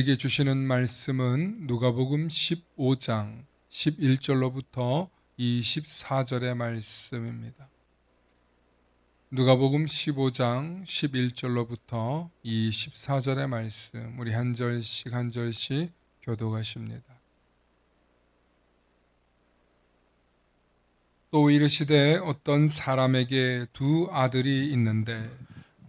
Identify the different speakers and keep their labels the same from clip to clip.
Speaker 1: 우리에게 주시는 말씀은 누가복음 15장 11절로부터 24절의 말씀입니다. 누가복음 15장 11절로부터 24절의 말씀 우리 한 절씩 한 절씩 교도하십니다. 또 이르시되 어떤 사람에게 두 아들이 있는데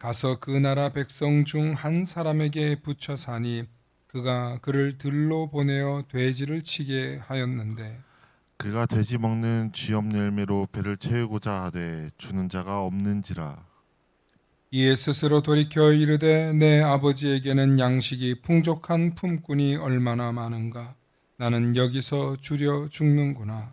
Speaker 1: 가서 그 나라 백성 중 한 사람에게 붙여 사니 그가 그를 들로 보내어 돼지를 치게 하였는데
Speaker 2: 그가 돼지 먹는 쥐업 열매로 배를 채우고자 하되 주는 자가 없는지라.
Speaker 1: 이에 스스로 돌이켜 이르되 내 아버지에게는 양식이 풍족한 품꾼이 얼마나 많은가. 나는 여기서 줄여 죽는구나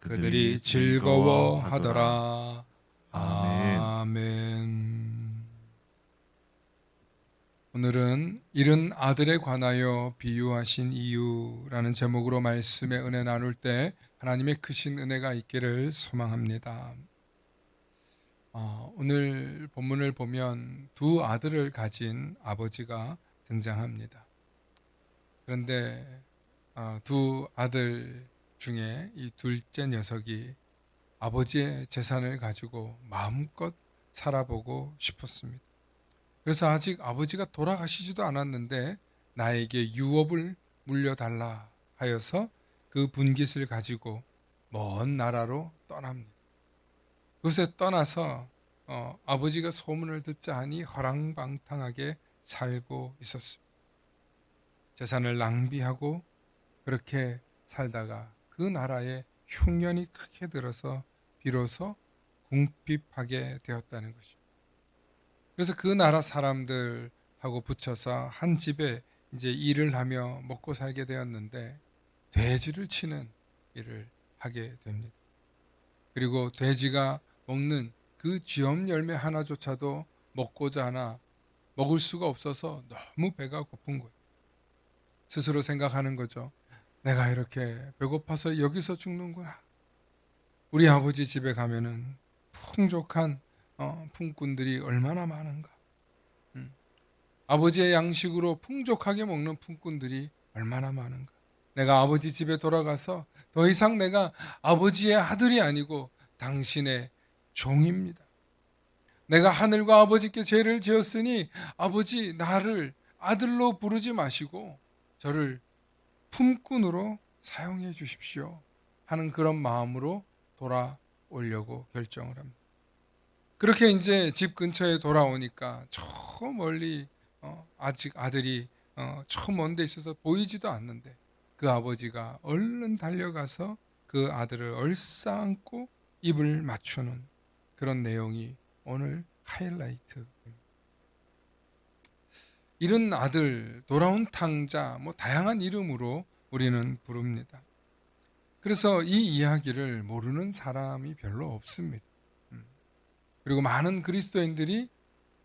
Speaker 1: 그들이 즐거워하더라 아멘. 오늘은 잃은 아들에 관하여 비유하신 이유라는 제목으로 말씀의 은혜 나눌 때 하나님의 크신 은혜가 있기를 소망합니다. 어, 오늘 본문을 보면 두 아들을 가진 아버지가 등장합니다. 그런데 어, 두 아들 중에 이 둘째 녀석이 아버지의 재산을 가지고 마음껏 살아보고 싶었습니다. 그래서 아직 아버지가 돌아가시지도 않았는데 나에게 유업을 물려달라 하여서 그 분깃을 가지고 먼 나라로 떠납니다. 그곳에 떠나서 어, 아버지가 소문을 듣자 하니 허랑방탕하게 살고 있었습니다. 재산을 낭비하고 그렇게 살다가 그 나라에 흉년이 크게 들어서 비로소 궁핍하게 되었다는 것입니다. 그래서 그 나라 사람들하고 붙여서 한 집에 이제 일을 하며 먹고 살게 되었는데 돼지를 치는 일을 하게 됩니다. 그리고 돼지가 먹는 그 쥐엄 열매 하나조차도 먹고자 하나 먹을 수가 없어서 너무 배가 고픈 거예요. 스스로 생각하는 거죠. 내가 이렇게 배고파서 여기서 죽는구나. 우리 아버지 집에 가면은 풍족한 어, 품꾼들이 얼마나 많은가. 음. 아버지의 양식으로 풍족하게 먹는 품꾼들이 얼마나 많은가. 내가 아버지 집에 돌아가서 더 이상 내가 아버지의 아들이 아니고 당신의 종입니다. 내가 하늘과 아버지께 죄를 지었으니 아버지 나를 아들로 부르지 마시고 저를 품꾼으로 사용해 주십시오. 하는 그런 마음으로 돌아오려고 결정을 합니다. 그렇게 이제 집 근처에 돌아오니까 저 멀리 어, 아직 아들이 어, 저 먼데 있어서 보이지도 않는데 그 아버지가 얼른 달려가서 그 아들을 얼싸안고 입을 맞추는 그런 내용이 오늘 하이라이트입니다. 이런 아들, 돌아온 탕자, 뭐 다양한 이름으로 우리는 부릅니다. 그래서 이 이야기를 모르는 사람이 별로 없습니다. 음. 그리고 많은 그리스도인들이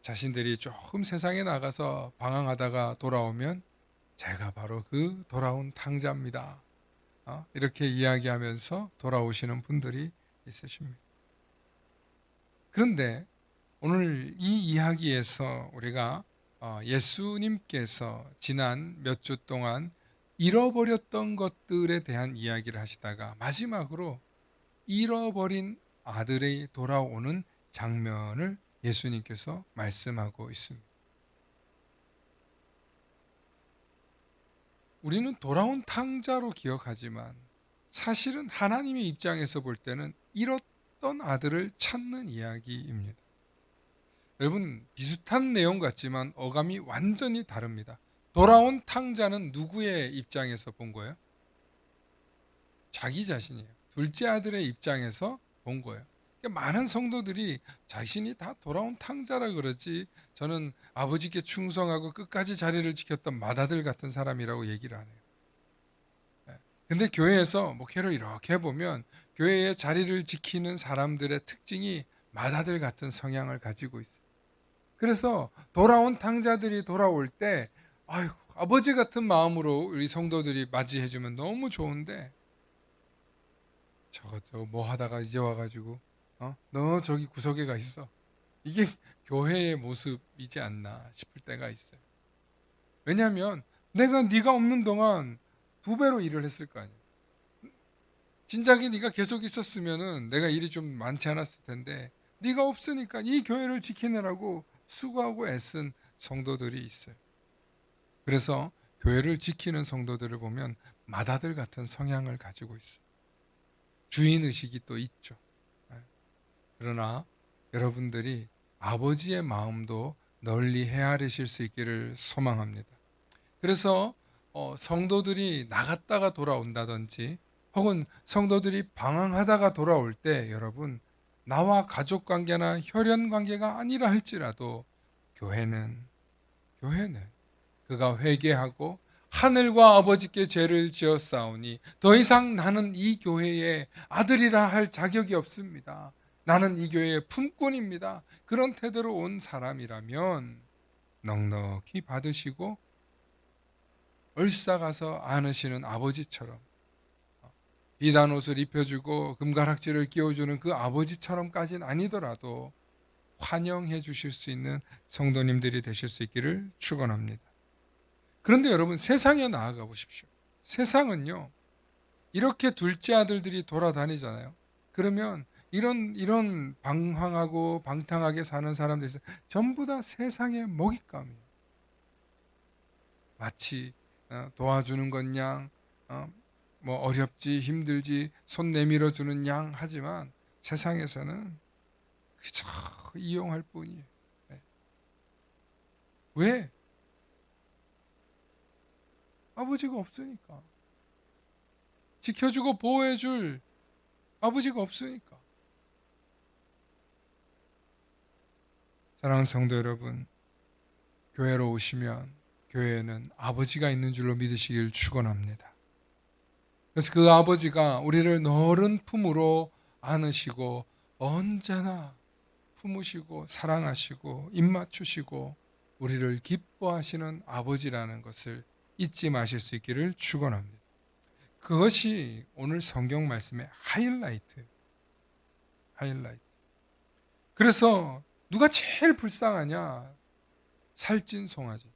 Speaker 1: 자신들이 조금 세상에 나가서 방황하다가 돌아오면 제가 바로 그 돌아온 탕자입니다. 어, 이렇게 이야기하면서 돌아오시는 분들이 있으십니다. 그런데 오늘 이 이야기에서 우리가 어, 예수님께서 지난 몇 주 동안 잃어버렸던 것들에 대한 이야기를 하시다가 마지막으로 잃어버린 아들이 돌아오는 장면을 예수님께서 말씀하고 있습니다. 우리는 돌아온 탕자로 기억하지만 사실은 하나님의 입장에서 볼 때는 잃었던 아들을 찾는 이야기입니다. 여러분 비슷한 내용 같지만 어감이 완전히 다릅니다. 돌아온 탕자는 누구의 입장에서 본 거예요? 자기 자신이에요. 둘째 아들의 입장에서 본 거예요. 그러니까 많은 성도들이 자신이 다 돌아온 탕자라 그러지 저는 아버지께 충성하고 끝까지 자리를 지켰던 맏아들 같은 사람이라고 얘기를 안 해요. 예. 근데 교회에서 목회를 이렇게 해보면 교회의 자리를 지키는 사람들의 특징이 맏아들 같은 성향을 가지고 있어요. 그래서 돌아온 탕자들이 돌아올 때 아이고 아버지 같은 마음으로 우리 성도들이 맞이해 주면 너무 좋은데 저거 저거 뭐 하다가 이제 와가지고 어? 너 저기 구석에 가 있어. 이게 교회의 모습이지 않나 싶을 때가 있어요. 왜냐하면 내가 네가 없는 동안 두 배로 일을 했을 거 아니야. 진작에 네가 계속 있었으면은 내가 일이 좀 많지 않았을 텐데 네가 없으니까 이 교회를 지키느라고 수고하고 애쓴 성도들이 있어요. 그래서 교회를 지키는 성도들을 보면 맏아들 같은 성향을 가지고 있어요. 주인 의식이 또 있죠. 네. 그러나 여러분들이 아버지의 마음도 널리 헤아리실 수 있기를 소망합니다. 그래서 어, 성도들이 나갔다가 돌아온다든지 혹은 성도들이 방황하다가 돌아올 때 여러분 나와 가족 관계나 혈연 관계가 아니라 할지라도 교회는 교회는 그가 회개하고 하늘과 아버지께 죄를 싸우니 더 이상 나는 이 교회의 아들이라 할 자격이 없습니다. 나는 이 교회의 품꾼입니다. 그런 태도로 온 사람이라면 넉넉히 받으시고 얼싸 가서 안으시는 아버지처럼 비단 옷을 입혀주고 금가락지를 끼워주는 그 아버지처럼까지는 아니더라도 환영해 주실 수 있는 성도님들이 되실 수 있기를 축원합니다. 그런데 여러분 세상에 나아가 보십시오. 세상은요 이렇게 둘째 아들들이 돌아다니잖아요. 그러면 이런 이런 방황하고 방탕하게 사는 있어요. 전부 다 세상의 먹잇감이에요. 마치 어, 도와주는 어, 뭐 어렵지 힘들지 손 내밀어 주는 양 하지만 세상에서는 그저 이용할 뿐이에요. 네. 왜? 아버지가 없으니까. 지켜주고 보호해줄 아버지가 없으니까. 사랑하는 성도 여러분, 교회로 오시면 교회에는 아버지가 있는 줄로 믿으시길 축원합니다. 그래서 그 아버지가 우리를 너른 품으로 안으시고 언제나 품으시고 사랑하시고 입맞추시고 우리를 기뻐하시는 아버지라는 것을 잊지 마실 수 있기를 축원합니다. 그것이 오늘 성경 말씀의 하이라이트. 하이라이트. 그래서 누가 제일 불쌍하냐? 살찐 송아지.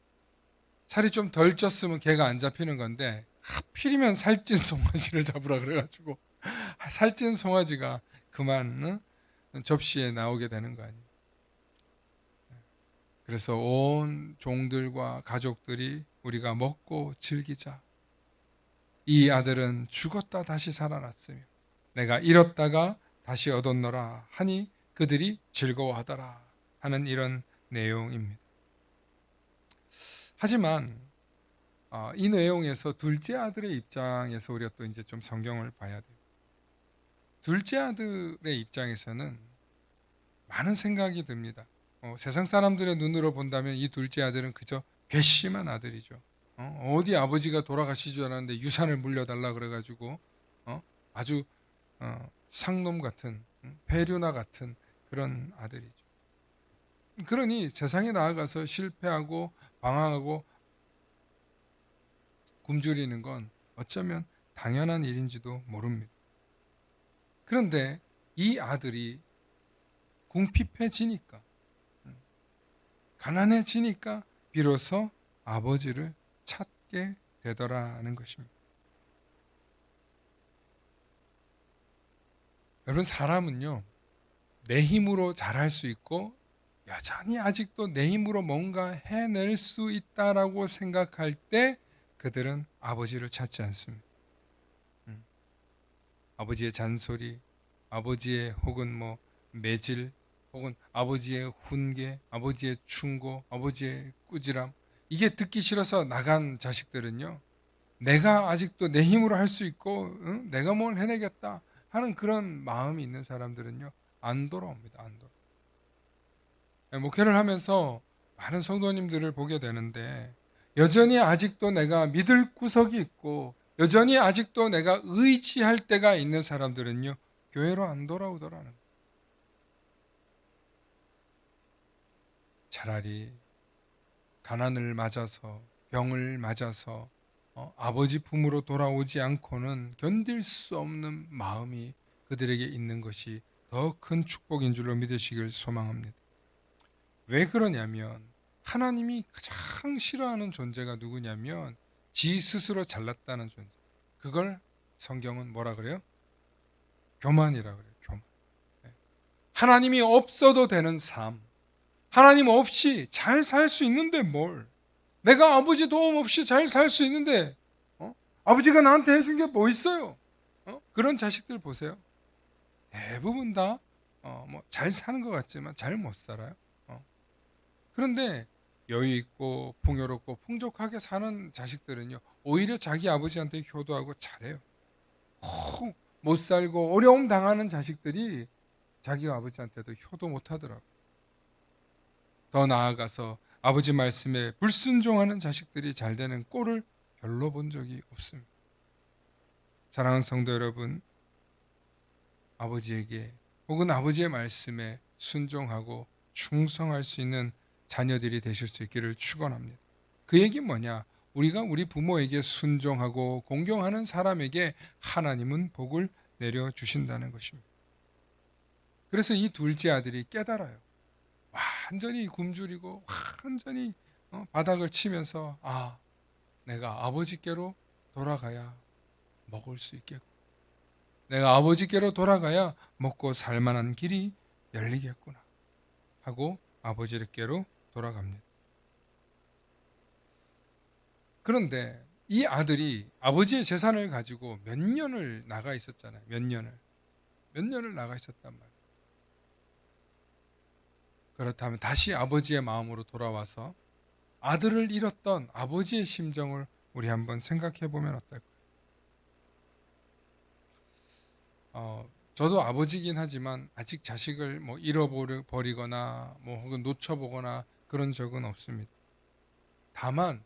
Speaker 1: 살이 좀 덜 쪘으면 개가 안 잡히는 건데 하필이면 살찐 송아지를 잡으라 그래가지고 살찐 송아지가 그만 응? 접시에 나오게 되는 거 아니에요. 그래서 온 종들과 가족들이 우리가 먹고 즐기자. 이 아들은 죽었다 다시 살아났으며 내가 잃었다가 다시 얻었노라 하니 그들이 즐거워하더라 하는 이런 내용입니다. 하지만 어, 이 내용에서 둘째 아들의 입장에서 우리가 또 이제 좀 성경을 봐야 돼요. 둘째 아들의 입장에서는 많은 생각이 듭니다. 어, 세상 사람들의 눈으로 본다면 이 둘째 아들은 그저 괘씸한 아들이죠. 어, 디 아버지가 돌아가시지 줄 않았는데 유산을 물려달라 그래가지고 어? 아주 어, 상놈 같은 배류나 같은 그런 아들이죠. 그러니 세상에 나아가서 실패하고 방황하고 굶주리는 건 어쩌면 당연한 일인지도 모릅니다. 그런데 이 아들이 궁핍해지니까 음, 가난해지니까 비로소 아버지를 찾게 되더라는 것입니다. 여러분 사람은요 내 힘으로 잘할 수 있고 여전히 아직도 내 힘으로 뭔가 해낼 수 있다라고 생각할 때 그들은 아버지를 찾지 않습니다. 음. 아버지의 잔소리, 아버지의 혹은 뭐 매질, 혹은 아버지의 훈계, 아버지의 충고, 아버지의 꾸지람 이게 듣기 싫어서 나간 자식들은요. 내가 아직도 내 힘으로 할 수 있고 응? 내가 뭘 해내겠다 하는 그런 마음이 있는 사람들은요. 안 돌아옵니다. 안 돌아. 예, 목회를 하면서 많은 성도님들을 보게 되는데 여전히 아직도 내가 믿을 구석이 있고 여전히 아직도 내가 의지할 때가 있는 사람들은요. 교회로 안 돌아오더라는. 차라리 가난을 맞아서 병을 맞아서 어, 아버지 품으로 돌아오지 않고는 견딜 수 없는 마음이 그들에게 있는 것이 더 큰 축복인 줄로 믿으시길 소망합니다. 왜 그러냐면 하나님이 가장 싫어하는 존재가 누구냐면 지 스스로 잘났다는 존재. 그걸 성경은 뭐라 그래요? 교만이라 그래요. 교만. 네. 하나님이 없어도 되는 삶. 하나님 없이 잘 살 수 있는데 뭘? 내가 아버지 도움 없이 잘 살 수 있는데 어? 아버지가 나한테 해준 게 뭐 있어요? 어? 그런 자식들 보세요. 대부분 다 어, 뭐잘 사는 것 같지만 잘 못 살아요. 어. 그런데 여유 있고 풍요롭고 풍족하게 사는 자식들은요 오히려 자기 아버지한테 효도하고 잘해요. 어, 못 살고 어려움 당하는 자식들이 자기 아버지한테도 효도 못 하더라고. 더 나아가서 아버지 말씀에 불순종하는 자식들이 잘 되는 꼴을 별로 본 적이 없습니다. 사랑하는 성도 여러분, 아버지에게 혹은 아버지의 말씀에 순종하고 충성할 수 있는 자녀들이 되실 수 있기를 축원합니다. 그 얘기 뭐냐? 우리가 우리 부모에게 순종하고 공경하는 사람에게 하나님은 복을 내려 주신다는 것입니다. 그래서 이 둘째 아들이 깨달아요. 완전히 굶주리고 완전히 어, 바닥을 치면서 아 내가 아버지께로 돌아가야 먹을 수 있겠고 내가 아버지께로 돌아가야 먹고 살 만한 길이 열리겠구나 하고 아버지께로 돌아갑니다. 그런데 이 아들이 아버지의 재산을 가지고 몇 년을 나가 있었잖아요. 몇 년을 몇 년을 나가 있었단 말이에요. 그렇다면 다시 아버지의 마음으로 돌아와서 아들을 잃었던 아버지의 심정을 우리 한번 생각해 보면 어떨까요? 어, 저도 아버지긴 하지만 아직 자식을 뭐 잃어버리거나 뭐 혹은 놓쳐보거나 그런 적은 없습니다. 다만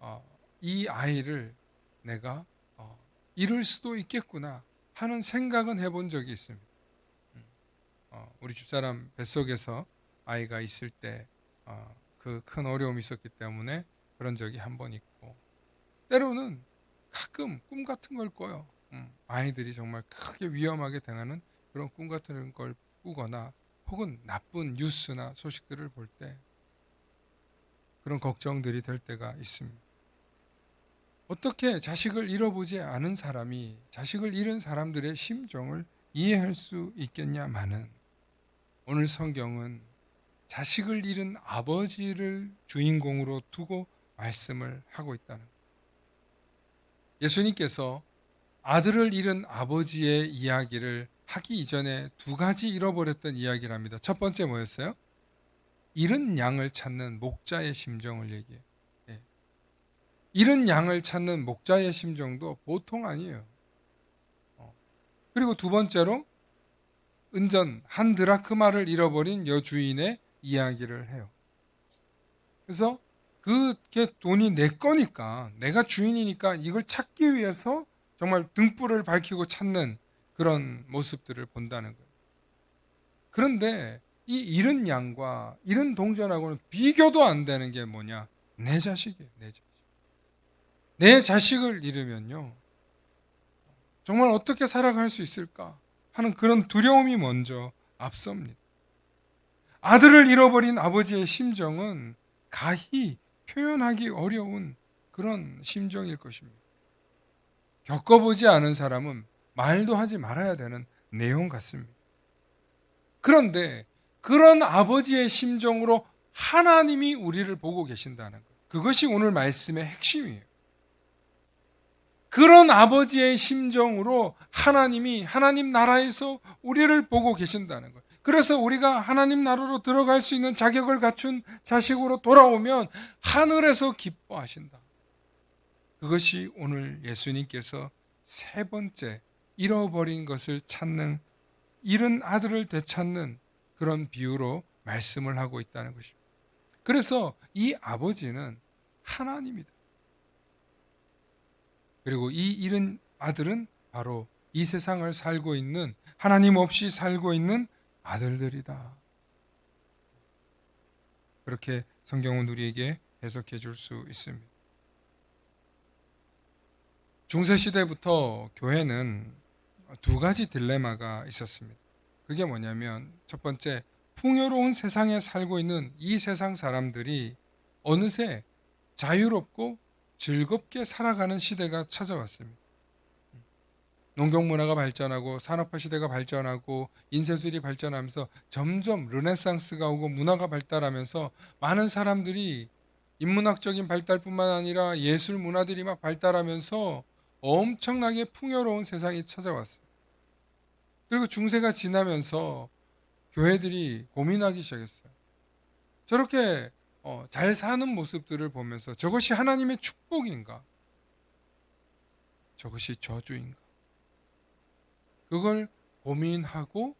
Speaker 1: 어, 이 아이를 내가 어, 잃을 수도 있겠구나 하는 생각은 해본 적이 있습니다. 음, 어, 우리 집사람 뱃속에서 아이가 있을 때 그 큰 어려움이 있었기 때문에 그런 적이 한 번 있고 때로는 가끔 꿈 같은 걸 꿔요. 음, 아이들이 정말 크게 위험하게 당하는 그런 꿈 같은 걸 꾸거나 혹은 나쁜 뉴스나 소식들을 볼때 그런 걱정들이 될 때가 있습니다. 어떻게 자식을 잃어보지 않은 사람이 자식을 잃은 사람들의 심정을 이해할 수 있겠냐마는 오늘 성경은 자식을 잃은 아버지를 주인공으로 두고 말씀을 하고 있다는. 예수님께서 아들을 잃은 아버지의 이야기를 하기 이전에 두 가지 잃어버렸던 이야기를 합니다. 첫 번째 뭐였어요? 잃은 양을 찾는 목자의 심정을 얘기해요. 예. 잃은 양을 찾는 목자의 심정도 보통 아니에요. 어. 그리고 두 번째로 은전 한 드라크마를 잃어버린 여주인의 이야기를 해요. 그래서 그게 돈이 내 거니까 내가 주인이니까 이걸 찾기 위해서 정말 등불을 밝히고 찾는 그런 모습들을 본다는 거예요. 그런데 이 잃은 양과 잃은 동전하고는 비교도 안 되는 게 뭐냐? 내 자식이에요, 내 자식. 내 자식을 잃으면요. 정말 어떻게 살아갈 수 있을까 하는 그런 두려움이 먼저 앞섭니다. 아들을 잃어버린 아버지의 심정은 가히 표현하기 어려운 그런 심정일 것입니다. 겪어보지 않은 사람은 말도 하지 말아야 되는 내용 같습니다. 그런데 그런 아버지의 심정으로 하나님이 우리를 보고 계신다는 것. 그것이 오늘 말씀의 핵심이에요. 그런 아버지의 심정으로 하나님이 하나님 나라에서 우리를 보고 계신다는 것. 그래서 우리가 하나님 나라로 들어갈 수 있는 자격을 갖춘 자식으로 돌아오면 하늘에서 기뻐하신다. 그것이 오늘 예수님께서 세 번째 잃어버린 것을 찾는 잃은 아들을 되찾는 그런 비유로 말씀을 하고 있다는 것입니다. 그래서 이 아버지는 하나님이다. 그리고 이 잃은 아들은 바로 이 세상을 살고 있는 하나님 없이 살고 있는 아들들이다. 그렇게 성경은 우리에게 해석해 줄 수 있습니다. 중세 시대부터 교회는 두 가지 딜레마가 있었습니다. 그게 뭐냐면 첫 번째 풍요로운 세상에 살고 있는 이 세상 사람들이 어느새 자유롭고 즐겁게 살아가는 시대가 찾아왔습니다. 농경 문화가 발전하고 산업화 시대가 발전하고 인쇄술이 발전하면서 점점 르네상스가 오고 문화가 발달하면서 많은 사람들이 인문학적인 발달뿐만 아니라 예술 문화들이 막 발달하면서 엄청나게 풍요로운 세상이 찾아왔어요. 그리고 중세가 지나면서 교회들이 고민하기 시작했어요. 저렇게 어, 잘 사는 모습들을 보면서 저것이 하나님의 축복인가? 저것이 저주인가? 그걸 고민하고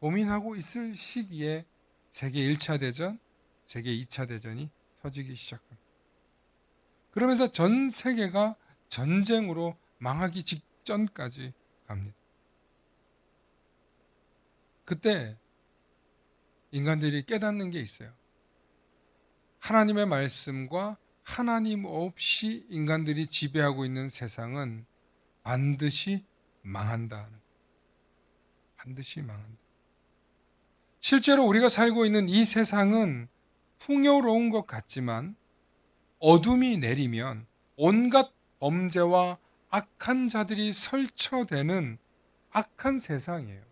Speaker 1: 고민하고 있을 시기에 세계 1차 대전, 세계 2차 대전이 터지기 시작합니다. 그러면서 전 세계가 전쟁으로 망하기 직전까지 갑니다. 그때 인간들이 깨닫는 게 있어요. 하나님의 말씀과 하나님 없이 인간들이 지배하고 있는 세상은 반드시 망한다. 반드시 망한다. 실제로 우리가 살고 있는 이 세상은 풍요로운 것 같지만 어둠이 내리면 온갖 범죄와 악한 자들이 설쳐되는 악한 세상이에요.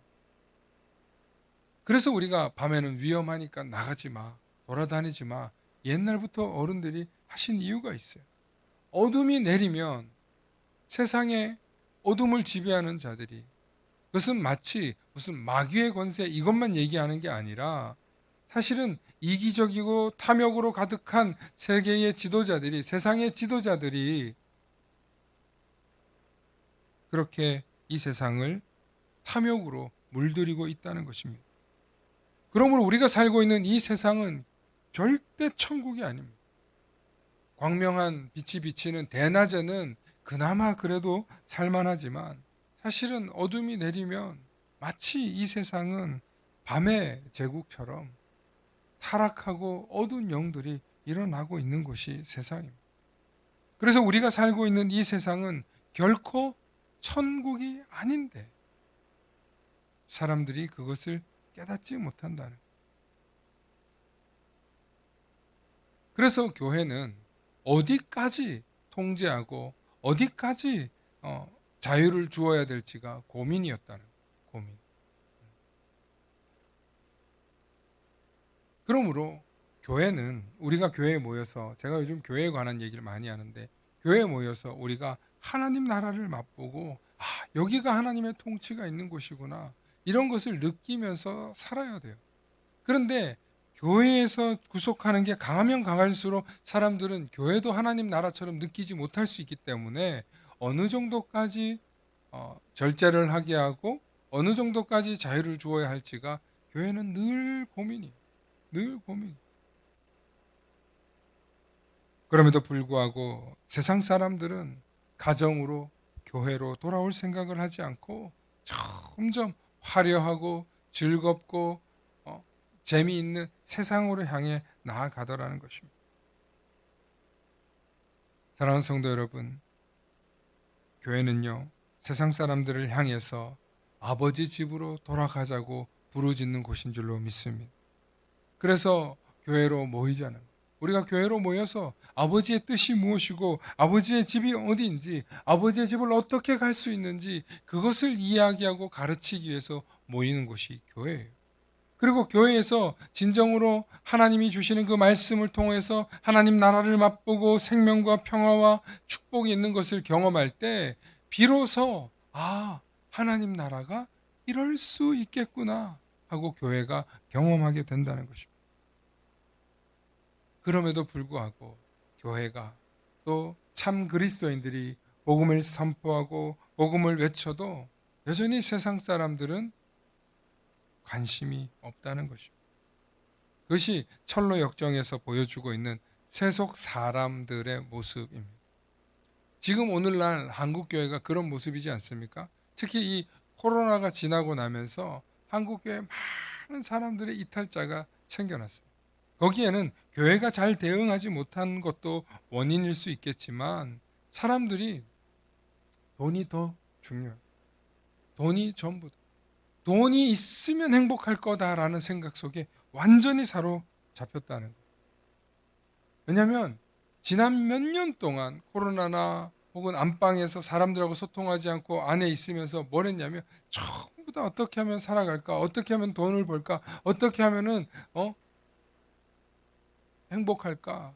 Speaker 1: 그래서 우리가 밤에는 위험하니까 나가지 마, 돌아다니지 마. 옛날부터 어른들이 하신 이유가 있어요. 어둠이 내리면 세상에 어둠을 지배하는 자들이 그것은 마치 무슨 마귀의 권세 이것만 얘기하는 게 아니라 사실은 이기적이고 탐욕으로 가득한 세계의 지도자들이 세상의 지도자들이 그렇게 이 세상을 탐욕으로 물들이고 있다는 것입니다. 그러므로 우리가 살고 있는 이 세상은 절대 천국이 아닙니다. 광명한 빛이 비치는 대낮에는 그나마 그래도 살만하지만 사실은 어둠이 내리면 마치 이 세상은 밤의 제국처럼 타락하고 어두운 영들이 일어나고 있는 곳이 세상입니다. 그래서 우리가 살고 있는 이 세상은 결코 천국이 아닌데 사람들이 그것을 깨닫지 못한다는. 그래서 교회는 어디까지 통제하고 어디까지 어, 자유를 주어야 될지가 고민이었다는. 고민. 그러므로 교회는 우리가 교회에 모여서 제가 요즘 교회에 관한 얘기를 많이 하는데 교회에 모여서 우리가 하나님 나라를 맛보고 아, 여기가 하나님의 통치가 있는 곳이구나. 이런 것을 느끼면서 살아야 돼요. 그런데 교회에서 구속하는 게 강하면 강할수록 사람들은 교회도 하나님 나라처럼 느끼지 못할 수 있기 때문에 어느 정도까지 어, 절제를 하게 하고 어느 정도까지 자유를 주어야 할지가 교회는 늘 고민이, 늘 고민. 그럼에도 불구하고 세상 사람들은 가정으로 교회로 돌아올 생각을 하지 않고 점점 화려하고 즐겁고 어, 재미있는 세상으로 향해 나아가더라는 것입니다. 사랑하는 성도 여러분, 교회는요 세상 사람들을 향해서 아버지 집으로 돌아가자고 부르짖는 곳인 줄로 믿습니다. 그래서 교회로 모이자는 우리가 교회로 모여서 아버지의 뜻이 무엇이고 아버지의 집이 어디인지 아버지의 집을 어떻게 갈 수 있는지 그것을 이야기하고 가르치기 위해서 모이는 곳이 교회예요. 그리고 교회에서 진정으로 하나님이 주시는 그 말씀을 통해서 하나님 나라를 맛보고 생명과 평화와 축복이 있는 것을 경험할 때 비로소 아 하나님 나라가 이럴 수 있겠구나 하고 교회가 경험하게 된다는 것입니다. 그럼에도 불구하고 교회가 또 참 그리스도인들이 복음을 선포하고 복음을 외쳐도 여전히 세상 사람들은 관심이 없다는 것입니다. 그것이 철로 역정에서 보여주고 있는 세속 사람들의 모습입니다. 지금 오늘날 한국 교회가 그런 모습이지 않습니까? 특히 이 코로나가 지나고 나면서 한국 교회 많은 사람들의 이탈자가 생겨났어요. 거기에는 교회가 잘 대응하지 못한 것도 원인일 수 있겠지만 사람들이 돈이 더 중요해요. 돈이 전부다. 돈이 있으면 행복할 거다라는 생각 속에 완전히 사로잡혔다는 거예요. 왜냐하면 지난 몇 년 동안 코로나나 혹은 안방에서 사람들하고 소통하지 않고 안에 있으면서 뭘 했냐면 전부 다 어떻게 하면 살아갈까? 어떻게 하면 돈을 벌까? 어떻게 하면은 어 행복할까?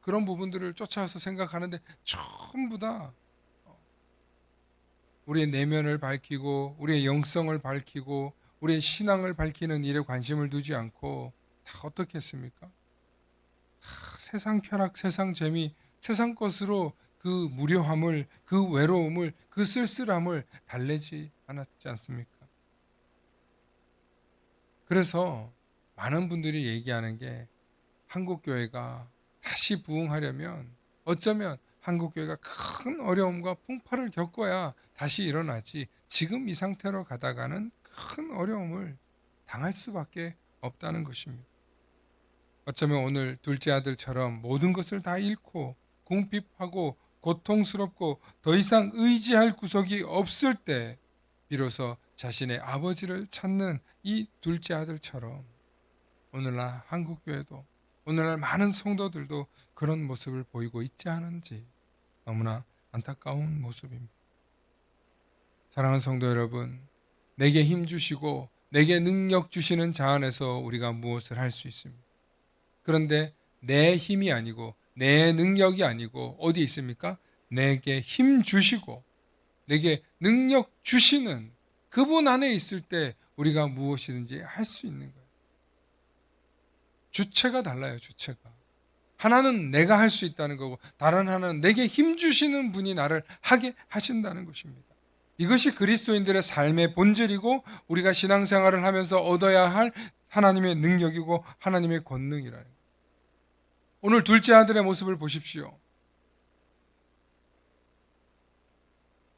Speaker 1: 그런 부분들을 쫓아서 생각하는데 전부 다 우리의 내면을 밝히고 우리의 영성을 밝히고 우리의 신앙을 밝히는 일에 관심을 두지 않고 다 어떻게 했습니까? 다 세상 쾌락, 세상 재미, 세상 것으로 그 무료함을, 그 외로움을, 그 쓸쓸함을 달래지 않았지 않습니까? 그래서 많은 분들이 얘기하는 게 한국 교회가 다시 부흥하려면 어쩌면 한국 교회가 큰 어려움과 풍파를 겪어야 다시 일어나지 지금 이 상태로 가다가는 큰 어려움을 당할 수밖에 없다는 것입니다. 어쩌면 오늘 둘째 아들처럼 모든 것을 다 잃고 궁핍하고 고통스럽고 더 이상 의지할 구석이 없을 때 비로소 자신의 아버지를 찾는 이 둘째 아들처럼 오늘날 한국 교회도 오늘날 많은 성도들도 그런 모습을 보이고 있지 않은지 너무나 안타까운 모습입니다. 사랑하는 성도 여러분, 내게 힘 주시고 내게 능력 주시는 자 안에서 우리가 무엇을 할 수 있습니다. 그런데 내 힘이 아니고 내 능력이 아니고 어디 있습니까? 내게 힘 주시고 내게 능력 주시는 그분 안에 있을 때 우리가 무엇이든지 할 수 있는 거예요. 주체가 달라요, 주체가. 하나는 내가 할 수 있다는 거고 다른 하나는 내게 힘 주시는 분이 나를 하게 하신다는 것입니다. 이것이 그리스도인들의 삶의 본질이고 우리가 신앙생활을 하면서 얻어야 할 하나님의 능력이고 하나님의 권능이라는 거예요. 오늘 둘째 아들의 모습을 보십시오.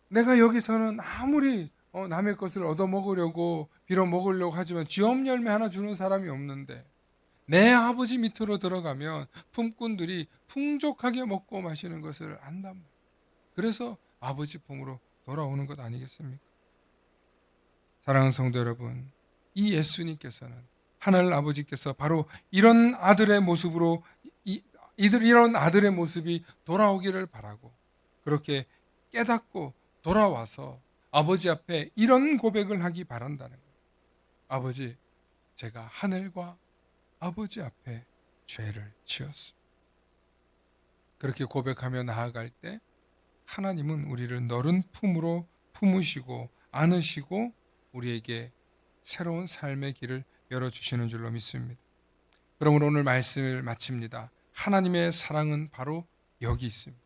Speaker 1: 내가 여기서는 아무리 어, 남의 것을 얻어 먹으려고 빌어 먹으려고 하지만 쥐엄 열매 하나 주는 사람이 없는데 내 아버지 밑으로 들어가면 품꾼들이 풍족하게 먹고 마시는 것을 말이에요. 그래서 아버지 품으로 돌아오는 것 아니겠습니까? 사랑하는 성도 여러분, 이 예수님께서는 하늘 아버지께서 바로 이런 아들의 모습으로 이, 이들 이런 아들의 모습이 돌아오기를 바라고 그렇게 깨닫고 돌아와서 아버지 앞에 이런 고백을 하기 바란다는 거예요. 아버지, 제가 하늘과 아버지 앞에 죄를 지었습니다. 그렇게 고백하며 나아갈 때 하나님은 우리를 너른 품으로 품으시고 안으시고 우리에게 새로운 삶의 길을 열어주시는 줄로 믿습니다. 그러므로 오늘 말씀을 마칩니다. 하나님의 사랑은 바로 여기 있습니다.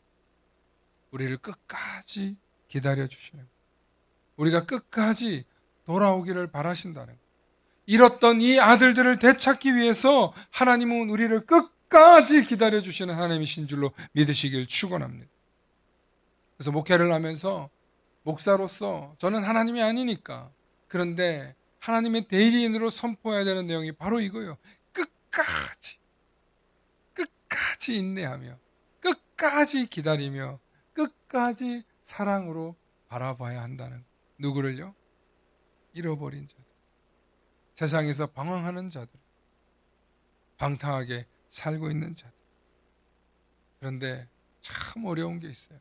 Speaker 1: 우리를 끝까지 기다려 주시는 우리가 끝까지 돌아오기를 바라신다는 것. 잃었던 이 아들들을 되찾기 위해서 하나님은 우리를 끝까지 기다려 주시는 하나님이신 줄로 믿으시길 축원합니다. 그래서 목회를 하면서 목사로서 저는 하나님이 아니니까 그런데 하나님의 대리인으로 선포해야 되는 내용이 바로 이거예요. 끝까지 끝까지 인내하며 끝까지 기다리며 끝까지 사랑으로 바라봐야 한다는 것. 누구를요? 잃어버린 자들. 세상에서 방황하는 자들. 방탕하게 살고 있는 자들. 그런데 참 어려운 게 있어요.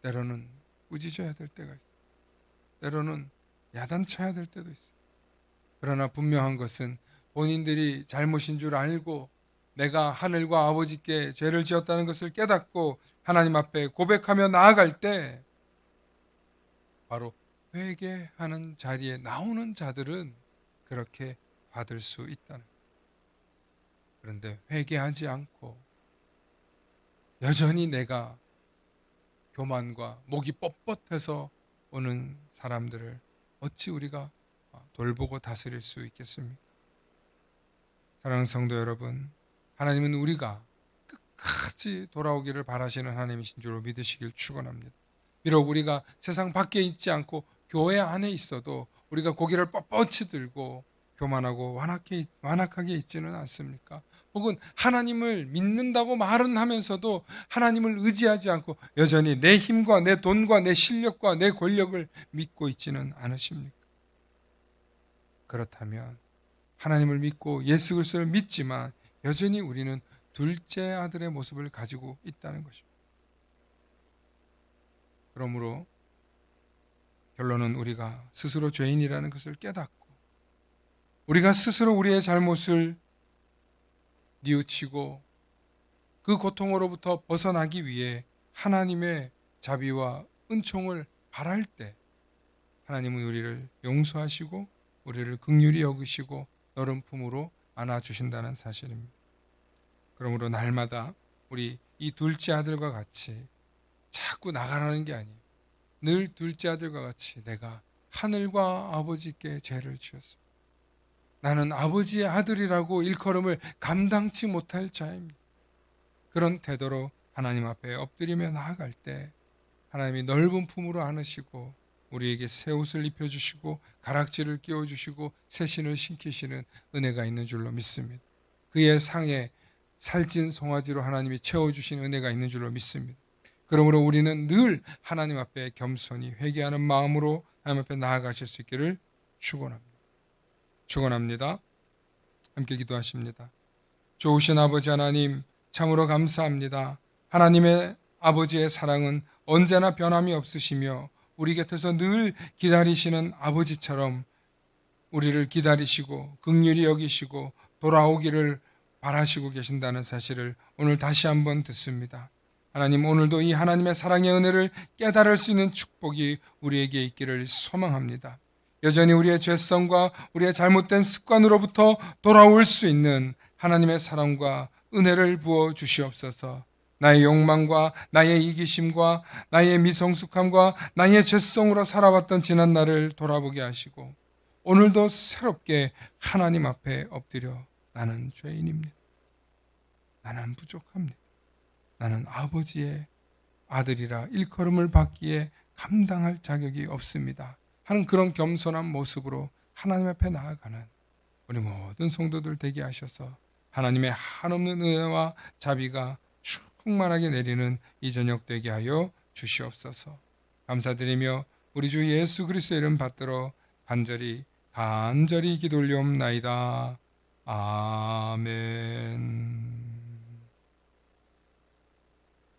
Speaker 1: 때로는 꾸짖어야 될 때가 있어요. 때로는 야단쳐야 될 때도 있어요. 그러나 분명한 것은 본인들이 잘못인 줄 알고 내가 하늘과 아버지께 죄를 지었다는 것을 깨닫고 하나님 앞에 고백하며 나아갈 때 바로 회개하는 자리에 나오는 자들은 그렇게 받을 수 있다는. 그런데 회개하지 않고 여전히 내가 교만과 목이 뻣뻣해서 오는 사람들을 어찌 우리가 돌보고 다스릴 수 있겠습니까? 사랑하는 성도 여러분, 하나님은 우리가 끝까지 돌아오기를 바라시는 하나님이신 줄로 믿으시길 축원합니다. 비록 우리가 세상 밖에 있지 않고 교회 안에 있어도 우리가 고개를 뻣뻣이 들고 교만하고 완악해, 완악하게 있지는 않습니까? 혹은 하나님을 믿는다고 말은 하면서도 하나님을 의지하지 않고 여전히 내 힘과 내 돈과 내 실력과 내 권력을 믿고 있지는 않으십니까? 그렇다면 하나님을 믿고 예수 그리스도를 믿지만 여전히 우리는 둘째 아들의 모습을 가지고 있다는 것입니다. 그러므로 결론은 우리가 스스로 죄인이라는 것을 깨닫고 우리가 스스로 우리의 잘못을 뉘우치고 그 고통으로부터 벗어나기 위해 하나님의 자비와 은총을 바랄 때 하나님은 우리를 용서하시고 우리를 극률히 여기시고 너른 품으로 안아 주신다는 사실입니다. 그러므로 날마다 우리 이 둘째 아들과 같이 자꾸 나가라는 게 아니에요. 늘 둘째 아들과 같이 내가 하늘과 아버지께 죄를 지었습니다. 나는 아버지의 아들이라고 일컬음을 감당치 못할 자입니다. 그런 태도로 하나님 앞에 엎드리며 나아갈 때 하나님이 넓은 품으로 안으시고 우리에게 새 옷을 입혀주시고 가락지를 끼워주시고 새 신을 신기시는 은혜가 있는 줄로 믿습니다. 그의 상에 살찐 송아지로 하나님이 채워주신 은혜가 있는 줄로 믿습니다. 그러므로 우리는 늘 하나님 앞에 겸손히 회개하는 마음으로 하나님 앞에 나아가실 수 있기를 축원합니다. 축원합니다. 함께 기도하십니다. 좋으신 아버지 하나님 참으로 감사합니다. 하나님의 아버지의 사랑은 언제나 변함이 없으시며 우리 곁에서 늘 기다리시는 아버지처럼 우리를 기다리시고 극률히 여기시고 돌아오기를 바라시고 계신다는 사실을 오늘 다시 한번 듣습니다. 하나님 오늘도 이 하나님의 사랑의 은혜를 깨달을 수 있는 축복이 우리에게 있기를 소망합니다. 여전히 우리의 죄성과 우리의 잘못된 습관으로부터 돌아올 수 있는 하나님의 사랑과 은혜를 부어 주시옵소서. 나의 욕망과 나의 이기심과 나의 미성숙함과 나의 죄성으로 살아왔던 지난 날을 돌아보게 하시고 오늘도 새롭게 하나님 앞에 엎드려 나는 죄인입니다. 나는 부족합니다. 나는 아버지의 아들이라 일컬음을 받기에 감당할 자격이 없습니다. 하는 그런 겸손한 모습으로 하나님 앞에 나아가는 우리 모든 성도들 되게 하셔서 하나님의 한없는 은혜와 자비가 충만하게 내리는 이 저녁 되게 하여 주시옵소서. 감사드리며 우리 주 예수 그리스도의 이름 받들어 간절히 간절히 기도 올리옵나이다. 아멘.